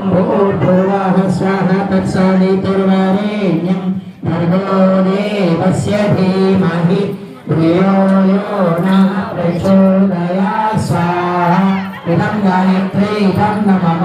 भूर्भुवः स्वः तत्सवितुर्वरेण्यं भर्गो देवस्य धीमहि धियो यो नः प्रचोदया स्वाहा इदं गायत्री इदं न मम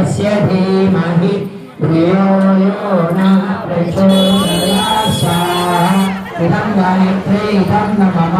तस्य धीमहि धियो यो न प्रचोदयात् स्वाहा इदं गायत्री इदं न मम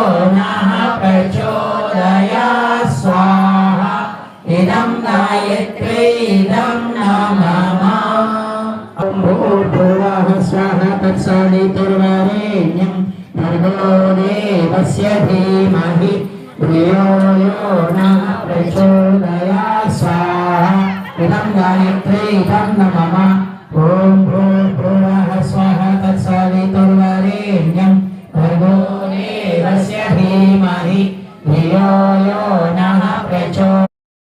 त्रैदं नमः भूर्भुवः स्वः तत्सवितुर्वरेण्यं भर्गो देवस्य धीमहि धियो यो नः प्रचोदया स्वाहा इदं गायत्री इदं न मम